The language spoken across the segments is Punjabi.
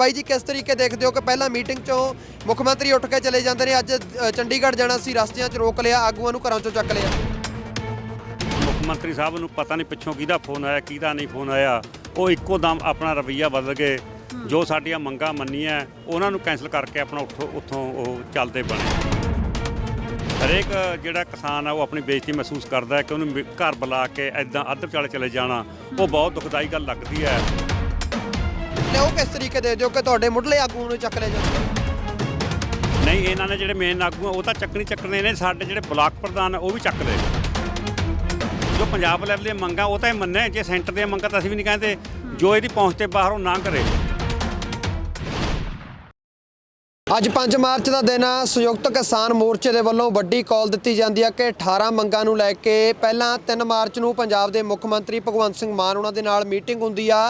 ਬਾਈ ਜੀ ਕਿਸ ਤਰੀਕੇ ਦੇਖਦੇ ਹੋ ਕਿ ਪਹਿਲਾਂ ਮੀਟਿੰਗ ਚੋਂ ਮੁੱਖ ਮੰਤਰੀ ਉੱਠ ਕੇ ਚਲੇ ਜਾਂਦੇ ਨੇ? ਅੱਜ ਅ, ਚੰਡੀਗੜ੍ਹ ਜਾਣਾ ਸੀ ਰਸਤਿਆਂ 'ਚ ਰੋਕ ਲਿਆ ਆਗੂਆਂ ਨੂੰ ਘਰਾਂ 'ਚੋਂ ਚੱਕ ਲਿਆ। ਮੁੱਖ ਮੰਤਰੀ ਸਾਹਿਬ ਨੂੰ ਪਤਾ ਨਹੀਂ ਪਿੱਛੋਂ ਕਿਹਦਾ ਫੋਨ ਆਇਆ ਕਿਹਦਾ ਨਹੀਂ ਫੋਨ ਆਇਆ। ਉਹ ਇੱਕੋ ਦਮ ਆਪਣਾ ਰਵੱਈਆ ਬਦਲ ਗਏ। ਜੋ ਸਾਡੀਆਂ ਮੰਗਾਂ ਮੰਨੀਆਂ ਉਹਨਾਂ ਨੂੰ ਕੈਨਸਲ ਕਰਕੇ ਆਪਣਾ ਉੱਥੋਂ ਉੱਥੋਂ ਉਹ ਚੱਲਦੇ ਬਣੇ। ਹਰੇਕ ਜਿਹੜਾ ਕਿਸਾਨ ਆ ਉਹ ਆਪਣੀ ਬੇਇੱਜ਼ਤੀ ਮਹਿਸੂਸ ਕਰਦਾ ਹੈ ਕਿ ਉਹਨੂੰ ਮਿ- ਘਰ ਬੁਲਾ ਕੇ ਐਦਾਂ ਅੱਧ ਵਿਚਾਲੇ ਚਲੇ ਜਾਣਾ। ਉਹ ਬਹੁਤ ਦੁਖਦਾਈ ਗੱਲ ਲੱਗਦੀ ਹੈ। ਤੇ ਉਹ ਕਿਸ ਤਰੀਕੇ ਦੇਖਦੇ ਹੋ ਕਿ ਤੁਹਾਡੇ ਮੁੱਢਲੇ ਆਗੂਆਂ ਨੂੰ ਚੱਕ ਲਿਆ ਜਾਂਦਾ ਨਹੀਂ ਇਹਨਾਂ ਨੇ ਜਿਹੜੇ ਮੇਨ ਆਗੂ ਆ ਉਹ ਤਾਂ ਚੱਕਣੀ ਚੱਕਣੇ ਨੇ ਸਾਡੇ ਜਿਹੜੇ ਬਲਾਕ ਪ੍ਰਧਾਨ ਆ ਉਹ ਵੀ ਚੱਕਦੇ ਜੋ ਪੰਜਾਬ ਲੈਵਲ ਦੀਆਂ ਮੰਗਾਂ ਉਹ ਤਾਂ ਇਹ ਮੰਨੇ ਜੇ ਸੈਂਟਰ ਦੀਆਂ ਮੰਗਾਂ ਤਾਂ ਅਸੀਂ ਵੀ ਨਹੀਂ ਕਹਿੰਦੇ ਜੋ ਇਹਦੀ ਪਹੁੰਚ ਤੇ ਬਾਹਰ ਉਹ ਨਾ ਕਰੇ। ਅੱਜ 5 ਮਾਰਚ ਦਾ ਦਿਨ ਆ ਸੰਯੁਕਤ ਕਿਸਾਨ ਮੋਰਚੇ ਦੇ ਵੱਲੋਂ ਵੱਡੀ ਕਾਲ ਦਿੱਤੀ ਜਾਂਦੀ ਹੈ ਕਿ 18 ਮੰਗਾਂ ਨੂੰ ਲੈ ਕੇ ਪਹਿਲਾਂ 3 ਮਾਰਚ ਨੂੰ ਪੰਜਾਬ ਦੇ ਮੁੱਖ ਮੰਤਰੀ ਭਗਵੰਤ ਸਿੰਘ ਮਾਨ ਉਹਨਾਂ ਦੇ ਨਾਲ ਮੀਟਿੰਗ ਹੁੰਦੀ ਆ।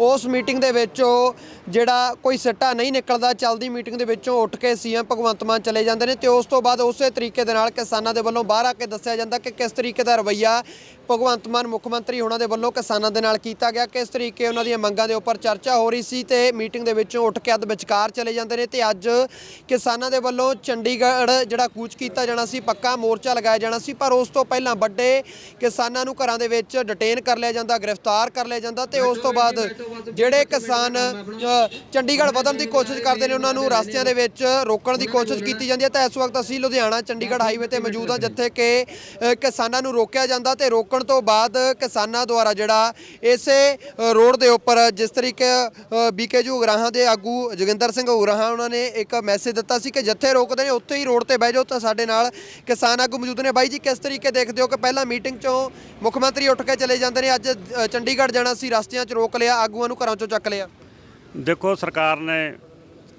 ਉਸ ਮੀਟਿੰਗ ਦੇ ਵਿੱਚੋਂ ਜਿਹੜਾ ਕੋਈ ਸਿੱਟਾ ਨਹੀਂ ਨਿਕਲਦਾ, ਚੱਲਦੀ ਮੀਟਿੰਗ ਦੇ ਵਿੱਚੋਂ ਉੱਠ ਕੇ ਸੀਐਮ ਭਗਵੰਤ ਮਾਨ ਚਲੇ ਜਾਂਦੇ ਨੇ ਤੇ ਉਸ ਤੋਂ ਬਾਅਦ ਉਸੇ ਤਰੀਕੇ ਦੇ ਨਾਲ ਕਿਸਾਨਾਂ ਦੇ ਵੱਲੋਂ ਬਾਹਰ ਆ ਕੇ ਦੱਸਿਆ ਜਾਂਦਾ ਕਿ ਕਿਸ ਤਰੀਕੇ ਦਾ ਰਵੱਈਆ ਭਗਵੰਤ ਮਾਨ ਮੁੱਖ ਮੰਤਰੀ ਹੋਣਾ ਦੇ ਵੱਲੋਂ ਕਿਸਾਨਾਂ ਦੇ ਨਾਲ ਕੀਤਾ ਗਿਆ, ਕਿਸ ਤਰੀਕੇ ਉਹਨਾਂ ਦੀਆਂ ਮੰਗਾਂ ਦੇ ਉੱਪਰ ਚਰਚਾ ਹੋ ਰਹੀ ਸੀ ਤੇ ਮੀਟਿੰਗ ਦੇ ਵਿੱਚੋਂ ਉੱਠ ਕੇ ਅੱਧ ਵਿਚਕਾਰ ਚਲੇ ਜਾਂਦੇ ਨੇ ਤੇ ਅੱਜ ਕਿਸਾਨਾਂ ਦੇ ਵੱਲੋਂ ਚੰਡੀਗੜ੍ਹ ਜਿਹੜਾ ਕੂਚ ਕੀਤਾ ਜਾਣਾ ਸੀ, ਪੱਕਾ ਮੋਰਚਾ ਲਗਾਇਆ ਜਾਣਾ ਸੀ, ਪਰ ਉਸ ਤੋਂ ਪਹਿਲਾਂ ਵੱਡੇ ਕਿਸਾਨਾਂ ਨੂੰ ਘਰਾਂ ਦੇ ਵਿੱਚ ਡਿਟੇਨ ਕਰ ਲਿਆ ਜਾਂਦਾ, ਗ੍ਰਿਫਤਾਰ ਕਰ ਲਿਆ ਜਾਂਦਾ ਤੇ ਉਸ ਤੋਂ ਬਾਅਦ ਜਿਹੜੇ ਕਿਸਾਨ ਚੰਡੀਗੜ੍ਹ ਵਧਣ ਦੀ ਕੋਸ਼ਿਸ਼ ਕਰਦੇ ਨੇ ਉਹਨਾਂ ਨੂੰ ਰਸਤਿਆਂ ਦੇ ਵਿੱਚ ਰੋਕਣ ਦੀ ਕੋਸ਼ਿਸ਼ ਕੀਤੀ ਜਾਂਦੀ ਹੈ। ਤਾਂ ਇਸ ਵਕਤ ਅਸੀਂ ਲੁਧਿਆਣਾ ਚੰਡੀਗੜ੍ਹ ਹਾਈਵੇ ਤੇ ਮੌਜੂਦ ਹਾਂ ਜਿੱਥੇ ਕਿ ਕਿਸਾਨਾਂ ਨੂੰ ਰੋਕਿਆ ਜਾਂਦਾ ਤੇ ਰੋਕਣ ਤੋਂ ਬਾਅਦ ਕਿਸਾਨਾਂ ਦੁਆਰਾ ਜਿਹੜਾ ਇਸੇ ਰੋਡ ਦੇ ਉੱਪਰ ਜਿਸ ਤਰੀਕੇ ਬੀਕੇ ਜੂ ਉਗਰਾਹਾਂ ਦੇ ਆਗੂ ਜੋਗਿੰਦਰ ਸਿੰਘ ਉਗਰਾਹਾਂ ਉਹਨਾਂ ਨੇ ਇੱਕ ਮੈਸੇਜ ਦਿੱਤਾ ਸੀ ਕਿ ਜਿੱਥੇ ਰੋਕਦੇ ਨੇ ਉੱਥੇ ਹੀ ਰੋਡ ਤੇ ਬਹਿ ਜਾਓ। ਤਾਂ ਸਾਡੇ ਨਾਲ ਕਿਸਾਨ ਆਗੂ ਮੌਜੂਦ ਨੇ। ਬਾਈ ਜੀ ਕਿਸ ਤਰੀਕੇ ਦੇਖਦੇ ਹੋ ਕਿ ਪਹਿਲਾਂ ਮੀਟਿੰਗ ਚੋਂ ਮੁੱਖ ਮੰਤਰੀ ਉੱਠ ਕੇ ਚਲੇ ਜਾਂਦੇ ਨੇ? ਅੱਜ ਚੰਡੀਗੜ੍ਹ ਜਾਣਾ ਸੀ ਰਸਤਿਆਂ 'ਚ ਰੋਕ ਲਿਆ। ਆਗੂਆਂ ਨੂੰ ਘਰਾਂ 'ਚੋਂ ਚੱਕ ਲਿਆ? ਦੇਖੋ, ਸਰਕਾਰ ਨੇ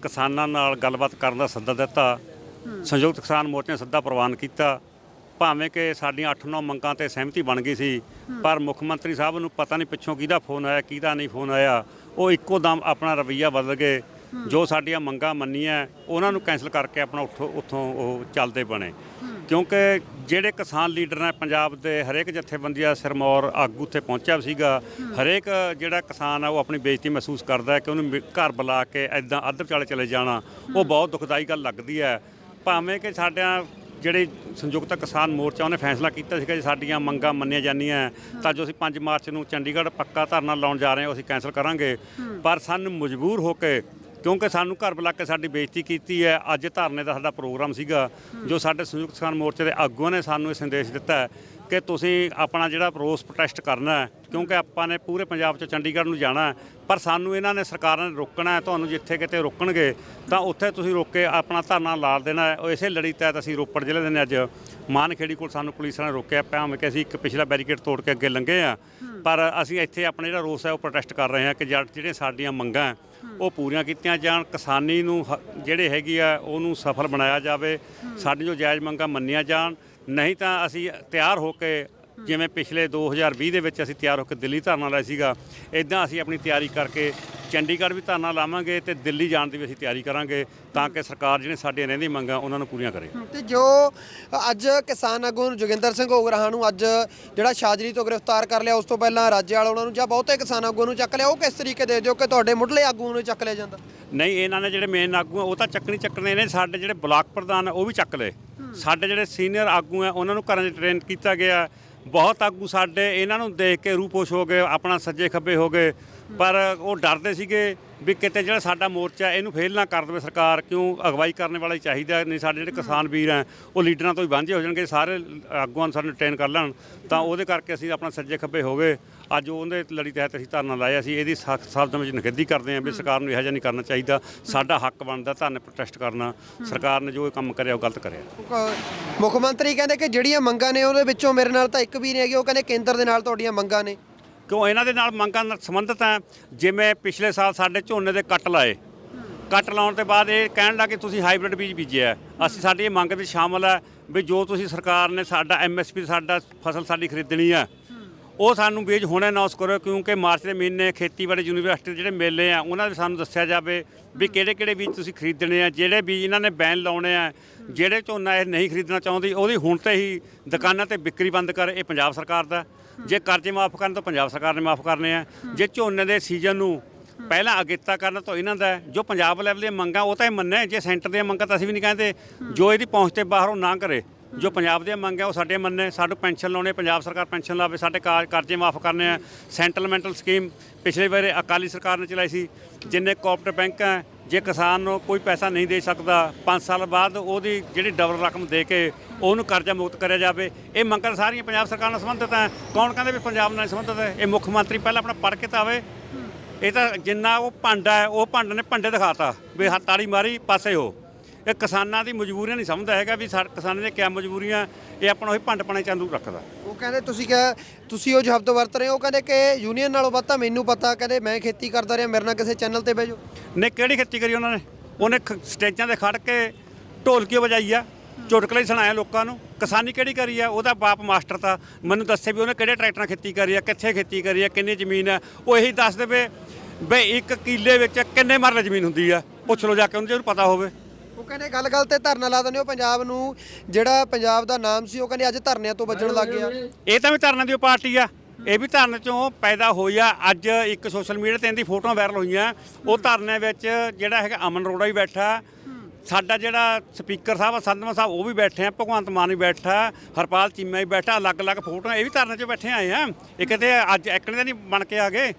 ਕਿਸਾਨਾਂ ਨਾਲ ਗੱਲਬਾਤ ਕਰਨ ਦਾ ਸੱਦਾ ਦਿੱਤਾ। ਸੰਯੁਕਤ ਕਿਸਾਨ ਮੋਰਚੇ ਨੇ ਸੱਦਾ ਪ੍ਰਵਾਨ ਕੀਤਾ। ਭਾਵੇਂ ਕਿ ਸਾਡੀਆਂ 8-9 ਮੰਗਾਂ ਤੇ ਸਹਿਮਤੀ ਬਣ ਗਈ ਸੀ, ਪਰ ਮੁੱਖ ਮੰਤਰੀ ਸਾਹਿਬ ਨੂੰ ਪਤਾ ਨਹੀਂ ਪਿੱਛੋਂ ਕਿਹਦਾ ਫੋਨ ਆਇਆ, ਕਿਹਦਾ ਨਹੀਂ ਫੋਨ ਆਇਆ। ਉਹ ਇੱਕੋ ਦਮ ਆਪਣਾ ਰਵੱਈਆ ਬਦਲ ਗਏ। ਜੋ ਸਾਡੀਆਂ ਮੰਗਾਂ ਮੰਨੀਆਂ, ਉਹਨਾਂ ਨੂੰ ਕੈਨਸਲ ਕਰਕੇ ਆਪਣਾ ਉੱਥੋਂ ਉੱਥੋਂ ਉਹ ਚੱਲਦੇ ਬਣੇ। ਕਿਉਂਕਿ ਜਿਹੜੇ ਕਿਸਾਨ ਲੀਡਰ ਨੇ ਪੰਜਾਬ ਦੇ ਹਰੇਕ ਜਥੇਬੰਦੀਆਂ ਸਿਰਮੌਰ ਆਗੂ ਉੱਥੇ ਪਹੁੰਚਿਆ ਸੀਗਾ, ਹਰੇਕ ਜਿਹੜਾ ਕਿਸਾਨ ਆ ਉਹ ਆਪਣੀ ਬੇਇੱਜ਼ਤੀ ਮਹਿਸੂਸ ਕਰਦਾ ਹੈ ਕਿ ਉਹਨੂੰ ਮਿ- ਘਰ ਬੁਲਾ ਕੇ ਐਦਾਂ ਅੱਧ ਵਿਚਾਲੇ ਚਲੇ ਜਾਣਾ, ਉਹ ਬਹੁਤ ਦੁਖਦਾਈ ਗੱਲ ਲੱਗਦੀ ਹੈ। ਭਾਵੇਂ ਕਿ ਸਾਡਿਆਂ ਜਿਹੜੇ ਸੰਯੁਕਤ ਕਿਸਾਨ ਮੋਰਚਾ ਉਹਨੇ ਫੈਸਲਾ ਕੀਤਾ ਸੀਗਾ ਜੇ, ਸਾਡੀਆਂ ਮੰਗਾਂ ਮੰਨੀਆਂ ਜਾਂਦੀਆਂ ਤਾਂ ਜੋ ਅਸੀਂ 5 ਮਾਰਚ ਨੂੰ ਚੰਡੀਗੜ੍ਹ ਪੱਕਾ ਧਰਨਾ ਲਾਉਣ ਜਾ ਰਹੇ ਹਾਂ ਅਸੀਂ ਕੈਂਸਲ ਕਰਾਂਗੇ। ਪਰ ਸਾਨੂੰ ਮਜਬੂਰ ਹੋ ਕੇ ਕਿਉਂਕਿ ਸਾਨੂੰ ਘਰ ਬੁਲਾ ਕੇ ਸਾਡੀ ਬੇਇੱਜ਼ਤੀ ਕੀਤੀ ਹੈ। ਅੱਜ ਧਰਨੇ ਦਾ ਸਾਡਾ ਪ੍ਰੋਗਰਾਮ ਸੀਗਾ, ਜੋ ਸਾਡੇ ਸੰਯੁਕਤ ਕਿਸਾਨ ਮੋਰਚੇ ਦੇ ਆਗੂਆਂ ਨੇ ਸਾਨੂੰ ਇਹ ਸੰਦੇਸ਼ ਦਿੱਤਾ ਹੈ ਕਿ ਤੁਸੀਂ ਆਪਣਾ ਜਿਹੜਾ ਰੋਸ ਪ੍ਰੋਟੈਸਟ ਕਰਨਾ ਹੈ, ਕਿਉਂਕਿ ਆਪਾਂ ਨੇ ਪੂਰੇ ਪੰਜਾਬ 'ਚ ਚੰਡੀਗੜ੍ਹ ਨੂੰ ਜਾਣਾ ਹੈ, ਪਰ ਸਾਨੂੰ ਇਹਨਾਂ ਨੇ ਸਰਕਾਰਾਂ ਨੇ ਰੋਕਣਾ ਹੈ, ਤੁਹਾਨੂੰ ਜਿੱਥੇ ਕਿਤੇ ਰੋਕਣਗੇ ਤਾਂ ਉੱਥੇ ਤੁਸੀਂ ਰੋਕ ਕੇ ਆਪਣਾ ਧਰਨਾ ਲਾ ਦੇਣਾ ਹੈ। ਉਹ ਇਸੇ ਲੜੀ ਤਹਿਤ ਅਸੀਂ ਰੋਪੜ ਜ਼ਿਲ੍ਹੇ ਦੇ ਨੇ ਅੱਜ। ਮਾਨਖੇੜੀ ਕੋਲ ਸਾਨੂੰ ਪੁਲਿਸ ਨੇ ਰੋਕਿਆ ਭਾਵੇਂ ਕਿ ਅਸੀਂ ਇੱਕ ਪਿਛਲਾ ਬੈਰੀਕੇਡ ਤੋੜ ਕੇ ਅੱਗੇ ਲੰਘੇ ਆ। ਪਰ ਅਸੀਂ ਇੱਥੇ ਆਪਣਾ ਜਿਹੜਾ ਰੋਸ ਹੈ ਉਹ ਪ੍ਰੋਟੈਸਟ ਕਰ ਰਹੇ ਹਾਂ ਕਿ ਜਦ- ਜਿਹੜੀਆਂ ਸਾਡੀਆਂ ਮੰਗਾਂ ਉਹ ਪੂਰੀਆਂ ਕੀਤੀਆਂ ਜਾਣ ਕਿਸਾਨੀ ਨੂੰ ਜਿਹੜੇ ਹੈਗੀ ਆ ਉਹਨੂੰ ਸਫਲ ਬਣਾਇਆ ਜਾਵੇ ਸਾਡੀ ਜੋ ਜਾਇਜ਼ ਮੰਗਾਂ ਮੰਨੀਆਂ ਜਾਣ ਨਹੀਂ ਤਾਂ ਅਸੀਂ ਤਿਆਰ ਹੋ ਕੇ ਜਿਵੇਂ ਪਿਛਲੇ 2020 ਦੇ ਵਿੱਚ ਅਸੀਂ ਤਿਆਰ ਹੋ ਕੇ ਦਿੱਲੀ ਧਰਨਾ ਲਾਇਆ ਸੀਗਾ ਇਦਾਂ ਅਸੀਂ ਆਪਣੀ ਤਿਆਰੀ ਕਰਕੇ ਚੰਡੀਗੜ੍ਹ ਵੀ ਧਰਨਾ ਲਾਵਾਂਗੇ ਤੇ ਦਿੱਲੀ ਜਾਣ ਦੀ ਵੀ ਅਸੀਂ ਤਿਆਰੀ ਕਰਾਂਗੇ ਤਾਂ ਕਿ ਸਰਕਾਰ ਜਿਹੜੇ ਸਾਡੀਆਂ ਰਹਿੰਦੀਆਂ ਮੰਗਾਂ ਉਹਨਾਂ ਨੂੰ ਪੂਰੀਆਂ ਕਰੇ। ਤੇ ਜੋ ਅੱਜ ਕਿਸਾਨ ਆਗੂ ਜੋਗਿੰਦਰ ਸਿੰਘ ਉਗਰਾਹਾਂ ਨੂੰ ਅੱਜ ਜਿਹੜਾ ਸ਼ਾਜਰੀ ਤੋਂ ਗ੍ਰਿਫਤਾਰ ਕਰ ਲਿਆ ਉਸ ਤੋਂ ਪਹਿਲਾਂ ਰਾਜੇਵਾਲ ਉਹਨਾਂ ਨੂੰ ਜਾਂ ਬਹੁਤੇ ਕਿਸਾਨ ਆਗੂ ਨੂੰ ਚੱਕ ਲਿਆ ਉਹ ਕਿਸ ਤਰੀਕੇ ਦੇ ਦਿਓ ਕਿ ਤੁਹਾਡੇ ਮੁੱਢਲੇ ਆਗੂਆਂ ਨੂੰ ਚੱਕ ਲਿਆ ਜਾਂਦਾ? ਨਹੀਂ ਇਹਨਾਂ ਨੇ ਜਿਹੜੇ ਮੇਨ ਆਗੂ ਆ ਉਹ ਤਾਂ ਚੱਕਣੀ ਚੱਕਣੇ ਨੇ ਸਾਡੇ ਜਿਹੜੇ ਬਲਾਕ ਪ੍ਰਧਾਨ ਆ ਉਹ ਵੀ ਚੱਕ ਲਏ। ਸਾਡੇ ਜਿਹੜੇ ਸੀਨੀਅਰ ਆਗੂ ਆ ਉਹਨਾਂ ਨੂੰ ਘਰਾਂ 'ਚ ਟ੍ਰੇਨ ਕੀਤਾ ਗਿਆ। ਬਹੁਤ ਆਗੂ ਸਾਡੇ ਇਹਨਾਂ ਨੂੰ ਦੇਖ ਕੇ ਰੂਪੋਸ਼ ਹੋ ਗਏ ਆਪਣਾ ਸੱਜੇ ਖੱਬੇ ਹੋ ਗਏ। ਪਰ ਉਹ ਡਰਦੇ ਸੀਗੇ ਵੀ ਕਿਤੇ ਜਿਹੜਾ ਸਾਡਾ ਮੋਰਚਾ ਇਹਨੂੰ ਫੇਲ ਨਾ ਕਰ ਦੇਵੇ ਸਰਕਾਰ, ਕਿਉਂ ਅਗਵਾਈ ਕਰਨ ਵਾਲਾ ਹੀ ਚਾਹੀਦਾ ਨਹੀਂ ਸਾਡੇ ਜਿਹੜੇ ਕਿਸਾਨ ਵੀਰ ਆ ਉਹ ਲੀਡਰਾਂ ਤੋਂ ਹੀ ਵਾਂਝੇ ਹੋ ਜਾਣਗੇ, ਸਾਰੇ ਆਗੂਆਂ ਨੂੰ ਸਾਨੂੰ ਟ੍ਰੇਨ ਕਰ ਲੈਣ। ਤਾਂ ਉਹਦੇ ਕਰਕੇ ਅਸੀਂ ਆਪਣਾ ਸੱਜੇ ਖੱਬੇ ਹੋ ਗਏ। ਅੱਜ ਉਹਦੇ ਲੜੀ ਤਹਿਤ ਅਸੀਂ ਧਰਨਾ ਲਾਇਆ ਸੀ, ਇਹਦੀ ਸਖਤ ਸ਼ਬਦਾਂ ਵਿੱਚ ਨਿਖੇਧੀ ਕਰਦੇ ਹਾਂ ਵੀ ਸਰਕਾਰ ਨੂੰ ਇਹੋ ਜਿਹਾ ਨਹੀਂ ਕਰਨਾ ਚਾਹੀਦਾ। ਸਾਡਾ ਹੱਕ ਬਣਦਾ ਧਰਨੇ ਪ੍ਰੋਟੈਸਟ ਕਰਨਾ। ਸਰਕਾਰ ਨੇ ਜੋ ਇਹ ਕੰਮ ਕਰਿਆ, ਉਹ ਗਲਤ ਕਰਿਆ। ਮੁੱਖ ਮੰਤਰੀ ਕਹਿੰਦੇ ਕਿ ਜਿਹੜੀਆਂ ਮੰਗਾਂ ਨੇ ਉਹਦੇ ਵਿੱਚੋਂ ਮੇਰੇ ਨਾਲ ਤਾਂ ਇੱਕ ਵੀ ਨਹੀਂ ਹੈਗੀ, ਉਹ ਕਹਿੰਦੇ ਕੇਂਦਰ ਦੇ ਨਾਲ ਤੁਹਾਡੀਆਂ ਮੰਗਾਂ ਨੇ। ਕਿਉਂ ਇਹਨਾਂ ਦੇ ਨਾਲ ਮੰਗਾਂ ਨਾਲ ਸੰਬੰਧਿਤ ਹੈ? ਜਿਵੇਂ ਪਿਛਲੇ ਸਾਲ ਸਾਡੇ ਝੋਨੇ ਦੇ ਕੱਟ ਲਾਏ। ਕੱਟ ਲਾਉਣ ਤੋਂ ਬਾਅਦ ਇਹ ਕਹਿਣ ਲੱਗੇ ਤੁਸੀਂ ਹਾਈਬ੍ਰਿਡ ਬੀਜ ਬੀਜਿਆ ਅਸੀਂ ਸਾਡੀ ਇਹ ਮੰਗ ਵਿੱਚ ਸ਼ਾਮਲ ਹੈ ਵੀ ਜੋ ਤੁਸੀਂ ਸਰਕਾਰ ਨੇ ਸਾਡਾ ਐਮਐਸਪੀ ਸਾਡਾ ਫਸਲ ਸਾਡੀ ਖਰੀਦਣੀ ਹੈ, ਉਹ ਸਾਨੂੰ ਬੀਜ ਹੁਣੇ ਅਨਾਉਂਸ ਕਰੋ ਕਿਉਂਕਿ ਮਾਰਚ ਦੇ ਮਹੀਨੇ ਖੇਤੀਬਾੜੀ ਯੂਨੀਵਰਸਿਟੀ ਦੇ ਜਿਹੜੇ ਮੇਲੇ ਆ, ਉਹਨਾਂ ਦੇ ਸਾਨੂੰ ਦੱਸਿਆ ਜਾਵੇ ਵੀ ਕਿਹੜੇ ਕਿਹੜੇ ਬੀਜ ਤੁਸੀਂ ਖਰੀਦਣੇ ਆ, ਜਿਹੜੇ ਬੀਜ ਇਹਨਾਂ ਨੇ ਬੈਨ ਲਾਉਣੇ ਆ, ਜਿਹੜੇ ਝੋਨਾ ਇਹ ਨਹੀਂ ਖਰੀਦਣਾ ਚਾਹੁੰਦੀ, ਉਹਦੀ ਹੁਣ ਤੇ ਹੀ ਦੁਕਾਨਾਂ ਤੇ ਵਿਕਰੀ ਬੰਦ ਕਰ, ਇਹ ਪੰਜਾਬ ਸਰਕਾਰ ਦਾ ਜੇ ਕਰਜ਼ੇ ਮਾਫ ਕਰਨ ਤਾਂ ਪੰਜਾਬ ਸਰਕਾਰ ਨੇ ਮਾਫ ਕਰਨੇ ਆ। ਜੇ ਝੋਨੇ ਦੇ ਸੀਜ਼ਨ ਨੂੰ ਪਹਿਲਾਂ ਅਗੇਤਾ ਕਰਨ ਤੋਂ ਇਹਨਾਂ ਦਾ ਜੋ ਪੰਜਾਬ ਲੈਵਲ ਦੀਆਂ ਮੰਗਾਂ, ਉਹ ਤਾਂ ਇਹ ਮੰਨੇ ਜੇ ਸੈਂਟਰ ਦੀਆਂ ਮੰਗਾਂ ਤਾਂ ਅਸੀਂ ਵੀ ਨਹੀਂ ਕਹਿੰਦੇ। ਜੋ ਇਹਦੀ ਪਹੁੰਚ ਤੇ ਬਾਹਰ ਉਹ ਨਾ ਕਰੇ, ਜੋ ਪੰਜਾਬ ਦੀਆਂ ਮੰਗਾਂ, ਉਹ ਸਾਡੇ ਮੰਨੇ। ਸਾਨੂੰ ਪੈਨਸ਼ਨ ਲਾਉਣੇ ਪੰਜਾਬ ਸਰਕਾਰ ਪੈਨਸ਼ਨ ਲਾਵੇ। ਸਾਡੇ ਕਾਰ- ਕਰਜ਼ੇ ਮਾਫ ਕਰਨੇ ਆ। ਸੈਂਟਰਲਮੈਂਟਲ ਸਕੀਮ ਪਿਛਲੇ ਵਾਰੇ ਅਕਾਲੀ ਸਰਕਾਰ ਨੇ ਚਲਾਈ ਸੀ। ਜਿੰਨੇ ਕੋਆਪਰੇਟਿਵ ਬੈਂਕ ਹੈ ਜੇ ਕਿਸਾਨ ਨੂੰ ਕੋਈ ਪੈਸਾ ਨਹੀਂ ਦੇ ਸਕਦਾ 5 ਸਾਲ ਬਾਅਦ ਉਹਦੀ ਜਿਹੜੀ ਡਬਲ ਰਕਮ ਦੇ ਕੇ ਉਹਨੂੰ ਕਰਜ਼ਾ ਮੁਕਤ ਕਰਿਆ ਜਾਵੇ, ਇਹ ਮੰਗਾਂ ਸਾਰੀਆਂ ਪੰਜਾਬ ਸਰਕਾਰ ਨਾਲ ਸੰਬੰਧਿਤ ਹੈ। ਕੌਣ ਕਹਿੰਦੇ ਵੀ ਪੰਜਾਬ ਨਾਲ ਸੰਬੰਧਿਤ ਹੈ? ਇਹ ਮੁੱਖ ਮੰਤਰੀ ਪਹਿਲਾਂ ਆਪਣਾ ਪੜ੍ਹ ਕੇ ਤਾਂ ਆਵੇ। ਇਹ ਤਾਂ ਜਿੰਨਾ ਉਹ ਭੰਡ ਹੈ, ਉਹ ਭੰਡ ਨੇ ਭੰਡੇ ਦਿਖਾਤਾ ਵੀ ਹੱਥ ਮਾਰੀ, ਪਾਸੇ ਹੋ। ਇਹ ਕਿਸਾਨਾਂ ਦੀ ਮਜਬੂਰੀਆਂ ਨਹੀਂ ਸਮਝਦਾ ਹੈਗਾ ਵੀ ਸਾਡੇ ਕਿਸਾਨਾਂ ਦੀਆਂ ਕਿਆ ਮਜਬੂਰੀਆਂ, ਇਹ ਆਪਣਾ ਉਹੀ ਭੰਡ ਪਣੇ ਚਾਂਦੂ ਰੱਖਦਾ। ਉਹ ਕਹਿੰਦੇ ਤੁਸੀਂ ਕਿਹਾ ਤੁਸੀਂ ਉਹ ਸ਼ਬਦ ਵਰਤ ਰਹੇ ਹੋ? ਉਹ ਕਹਿੰਦੇ ਕਿ ਯੂਨੀਅਨ ਨਾਲੋਂ ਵੱਧ ਤਾਂ ਮੈਨੂੰ ਪਤਾ, ਕਹਿੰਦੇ ਮੈਂ ਖੇਤੀ ਕਰਦਾ ਰਿਹਾ, ਮੇਰੇ ਨਾਲ ਕਿਸੇ ਚੈਨਲ ਤੇ ਬਹਿ ਜਾਓ। ਨੇ ਕਿਹੜੀ ਖੇਤੀ ਕਰੀ ਉਹਨਾਂ ਨੇ? ਉਹਨੇ ਸਟੇਜਾਂ ਤੇ ਖੜ ਕੇ ਢੋਲਕੀ ਵਜਾਈ ਆ ਚੁਟਕਲੇ ਸੁਣਾਏ ਲੋਕਾਂ ਨੂੰ। ਕਿਸਾਨੀ ਕਿਹੜੀ ਕਰੀ ਆ? ਉਹਦਾ ਬਾਪ ਮਾਸਟਰ ਤਾਂ ਮੈਨੂੰ ਦੱਸੇ ਵੀ ਉਹਨੇ ਕਿਹੜੇ ਟਰੈਕਟਰਾਂ ਖੇਤੀ ਕਰੀ ਆ ਕਿੱਥੇ ਖੇਤੀ ਕਰੀ ਆ ਕਿੰਨੀ ਜ਼ਮੀਨ ਆ। ਉਹ ਇਹੀ ਦੱਸ ਦੇਵੇ ਬਈ ਇੱਕ ਕਿੱਲੇ ਵਿੱਚ ਕਿੰਨੇ ਮਰਲੇ ਜ਼ਮੀਨ ਹੁੰਦੀ ਆ। ਪੁੱਛ ਲਓ ਜਾ ਕੇ ਉਹਨੂੰ ਜੇ ਉਹਨੂੰ ਪਤਾ ਹੋਵੇ। ਉਹ ਕਹਿੰਦੇ ਗੱਲ ਗੱਲ ਤੇ ਧਰਨਾ ਲਾ ਦਿੰਦੇ ਹੋ ਪੰਜਾਬ ਨੂੰ। ਜਿਹੜਾ ਪੰਜਾਬ ਦਾ ਨਾਮ ਸੀ ਉਹ ਕਹਿੰਦੇ ਅੱਜ ਧਰਨਿਆਂ ਤੋਂ ਵੱਜਣ ਲੱਗ ਗਿਆ। ਇਹ ਤਾਂ ਵੀ ਧਰਨੇ ਦੀ ਪਾਰਟੀ ਆ। ਇਹ ਵੀ ਧਰਨੇ ਚੋਂ ਪੈਦਾ ਹੋਈ ਆ। ਅੱਜ ਇੱਕ ਸੋਸ਼ਲ ਮੀਡੀਆ ਤੇ ਇਹਦੀ ਫੋਟੋਆਂ ਵਾਇਰਲ ਹੋਈਆਂ। ਉਹ ਧਰਨੇ ਵਿੱਚ ਜਿਹੜਾ ਹੈਗਾ ਅਮਨ ਅਰੋੜਾ ਵੀ ਬੈਠਾ। ਸਾਡਾ ਜਿਹੜਾ ਸਪੀਕਰ ਸਾਹਿਬ ਆ, ਸੰਧਵਾ ਸਾਹਿਬ, ਉਹ ਵੀ ਬੈਠੇ ਆ। ਭਗਵੰਤ ਮਾਨ ਵੀ ਬੈਠਾ। ਹਰਪਾਲ ਚੀਮਾ ਵੀ ਬੈਠਾ। ਅਲੱਗ-ਅਲੱਗ ਫੋਟੋਆਂ ਇਹ ਵੀ ਧਰਨੇ 'ਚ ਬੈਠੇ ਆਏ ਆ। ਇਹ ਕਿਤੇ ਅੱਜ ਐਕਣੇ ਦਾ ਨਹੀਂ ਬਣ ਕੇ ਆ ਗਏ।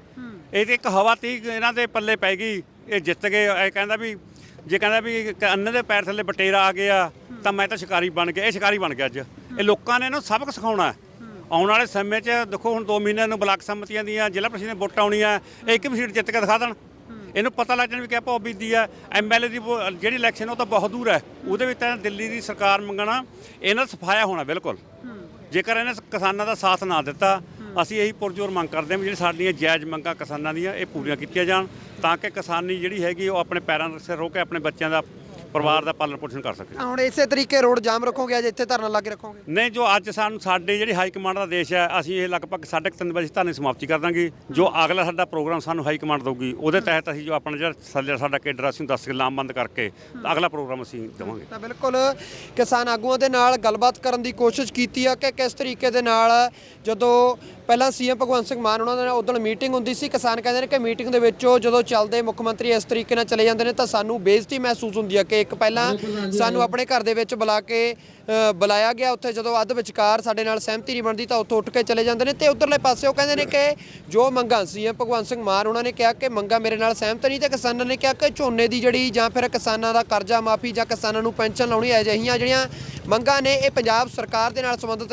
ਇਹ ਤੇ ਇੱਕ ਹਵਾ ਤੀ ਇਹਨਾਂ ਦੇ ਪੱਲੇ ਪੈ ਗਈ। ਇਹ ਜਿੱਤ ਗਏ। ਇਹ ਕਹਿੰਦਾ ਵੀ, ਜੇ ਕਹਿੰਦਾ ਵੀ ਇੱਕ ਅੰਨ ਦੇ ਪੈਰ ਥੱਲੇ ਬਟੇਰਾ ਆ ਗਿਆ, ਤਾਂ ਮੈਂ ਤਾਂ ਸ਼ਿਕਾਰੀ ਬਣ ਗਿਆ। ਇਹ ਸ਼ਿਕਾਰੀ ਬਣ ਗਿਆ ਅੱਜ। ਇਹ ਲੋਕਾਂ ਨੇ ਇਹਨੂੰ ਸਬਕ ਸਿਖਾਉਣਾ। ਆਉਣ ਵਾਲੇ ਸਮੇਂ 'ਚ ਦੇਖੋ ਹੁਣ 2 ਮਹੀਨਿਆਂ ਨੂੰ ਬਲਾਕ ਸੰਮਤੀਆਂ ਦੀਆਂ ਜ਼ਿਲ੍ਹਾ ਪ੍ਰੀਸ਼ਦ ਦੀਆਂ ਵੋਟਾਂ ਆਉਣੀਆਂ ਇਹ ਇੱਕ ਵੀ ਸੀਟ ਜਿੱਤ ਕੇ ਦਿਖਾ ਦੇਣ। ਇਹਨੂੰ ਪਤਾ ਲੱਗ ਜਾਣਾ ਵੀ ਕਿਆ ਭਾਅ ਬੀਤਦੀ ਆ। ਐਮਐਲਏ ਦੀ ਜਿਹੜੀ ਇਲੈਕਸ਼ਨ ਉਹ ਤਾਂ ਬਹੁਤ ਦੂਰ ਹੈ। ਉਹਦੇ ਵਿੱਚ ਤਾਂ ਦਿੱਲੀ ਦੀ ਸਰਕਾਰ ਮੰਗਣਾ ਇਹਨਾਂ ਸਫਾਇਆ ਹੋਣਾ ਬਿਲਕੁਲ। ਜੇਕਰ ਇਹਨੇ ਕਿਸਾਨਾਂ ਦਾ ਸਾਥ ਨਾ ਦਿੱਤਾ ਅਸੀਂ ਇਹੀ ਪੁਰਜੋਰ ਮੰਗ ਕਰਦੇ ਹਾਂ ਵੀ ਜਿਹੜੀ ਸਾਡੀਆਂ ਜਾਇਜ਼ ਮੰਗਾਂ ਕਿਸਾਨਾਂ ਦੀਆਂ ਇਹ ਪੂਰੀਆਂ ਕੀਤੀਆਂ ਜਾਣ ਤਾਂ ਕਿ ਕਿਸਾਨੀ ਜਿਹੜੀ ਹੈਗੀ ਉਹ ਆਪਣੇ ਪੈਰਾਂ ਸਿਰ ਰੋ ਕੇ ਆਪਣੇ ਬੱਚਿਆਂ ਦਾ ਪਰਿਵਾਰ ਦਾ ਪਾਲਣ ਪੋਸ਼ਣ ਕਰ ਸਕੇ। ਹੁਣ ਇਸੇ ਤਰੀਕੇ ਰੋਡ ਜਾਮ ਰੱਖੋਗੇ ਅੱਜ ਇੱਥੇ ਧਰਨਾ ਲਾ ਕੇ ਰੱਖੋਗੇ? ਨਹੀਂ ਜੋ ਅੱਜ ਸਾਨੂੰ ਸਾਡੇ ਜਿਹੜੀ ਹਾਈ ਕਮਾਂਡ ਦਾ ਦੇਸ਼ ਹੈ ਅਸੀਂ ਇਹ ਲਗਭਗ 3:30 ਵਜੇ ਧਰਨੇ ਸਮਾਪਤੀ ਕਰ ਦਾਂਗੇ। ਜੋ ਅਗਲਾ ਸਾਡਾ ਪ੍ਰੋਗਰਾਮ ਸਾਨੂੰ ਹਾਈ ਕਮਾਂਡ ਦਊਗੀ ਉਹਦੇ ਤਹਿਤ ਅਸੀਂ ਜੋ ਆਪਣਾ ਜਿਹੜਾ ਸਾਡਾ ਕੇਡਰ ਅਸੀਂ ਦੱਸ ਕੇ ਲਾਮਬੰਦ ਕਰਕੇ ਅਗਲਾ ਪ੍ਰੋਗਰਾਮ ਅਸੀਂ ਦੇਵਾਂਗੇ। ਤਾਂ ਬਿਲਕੁਲ ਕਿਸਾਨ ਆਗੂਆਂ ਦੇ ਨਾਲ ਗੱਲਬਾਤ ਕਰਨ ਦੀ ਕੋਸ਼ਿਸ਼ ਕੀਤੀ ਆ ਕਿ ਕਿਸ ਤਰੀਕੇ ਦੇ ਨਾਲ ਜਦੋਂ ਪਹਿਲਾਂ ਸੀਐਮ ਭਗਵੰਤ ਸਿੰਘ ਮਾਨ ਉਹਨਾਂ ਦੇ ਨਾਲ ਉਦੋਂ ਮੀਟਿੰਗ ਹੁੰਦੀ ਸੀ ਕਿਸਾਨ ਕਹਿੰਦੇ ਨੇ ਕਿ ਮੀਟਿੰਗ ਦੇ ਵਿੱਚੋਂ ਜਦੋਂ ਚੱਲਦੇ ਮੁੱਖ ਮੰਤਰੀ ਇਸ ਤਰੀਕੇ ਨਾਲ ਚਲੇ ਜਾਂਦੇ ਨੇ ਤਾਂ ਸਾਨੂੰ ਬੇਇੱਜ਼ਤੀ ਮਹਿਸੂਸ ਹੁੰਦੀ ਆ ਕਿ ਇੱਕ ਪਹਿਲਾਂ ਸਾਨੂੰ ਆਪਣੇ ਘਰ ਦੇ ਵਿੱਚ ਬੁਲਾ ਕੇ ਬੁਲਾਇਆ ਗਿਆ ਉੱਥੇ ਜਦੋਂ ਅੱਧ ਵਿਚਕਾਰ ਸਾਡੇ ਨਾਲ ਸਹਿਮਤੀ ਨਹੀਂ ਬਣਦੀ ਤਾਂ ਉੱਥੋਂ ਉੱਠ ਕੇ ਚਲੇ ਜਾਂਦੇ ਨੇ ਤੇ ਉਧਰਲੇ ਪਾਸੇ ਉਹ ਕਹਿੰਦੇ ਨੇ ਕਿ ਜੋ ਮੰਗਾਂ ਸੀਐਮ ਭਗਵੰਤ ਸਿੰਘ ਮਾਨ ਉਹਨਾਂ ਨੇ ਕਿਹਾ ਕਿ ਮੰਗਾਂ ਮੇਰੇ ਨਾਲ ਸਹਿਮਤ ਨਹੀਂ ਤੇ ਕਿਸਾਨਾਂ ਨੇ ਕਿਹਾ ਕਿ ਝੋਨੇ ਦੀ ਜਿਹੜੀ ਜਾਂ ਫਿਰ ਕਿਸਾਨਾਂ ਦਾ ਕਰਜ਼ਾ ਮਾਫੀ ਜਾਂ ਕਿਸਾਨਾਂ ਨੂੰ ਪੈਨਸ਼ਨ ਲਾਉਣੀ ਹੈ ਅਜਿਹੀਆਂ ਜਿਹੜੀਆਂ ਮੰਗਾਂ ਨੇ ਇਹ ਪੰਜਾਬ ਸਰਕਾਰ ਦੇ ਨਾਲ ਸੰਬੰਧਿਤ